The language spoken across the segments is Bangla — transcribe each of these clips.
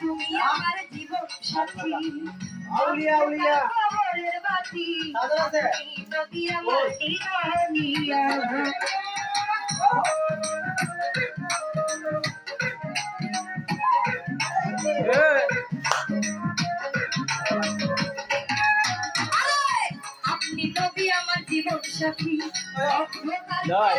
তুমি আমার জীবন সাথী। আউলিয়া আউলিয়া। খবরের বাতি। তুমি যদি আমার দিদানিয়া আপনি জীবন সাথী অন্ধকার জয়।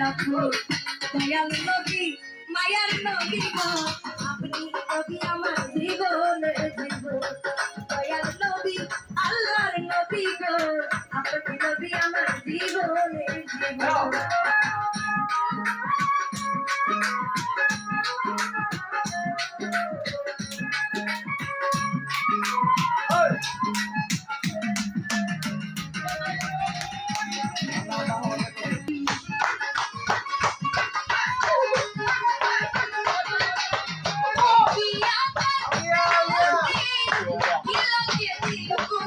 রাখো দয়াল নবী মায়ার নবী গো আপনি নবী আমার জীবনে জীবন দয়াল নবী আল্লাহর নবী গো আপনি নবী আমার জীবনে জীবন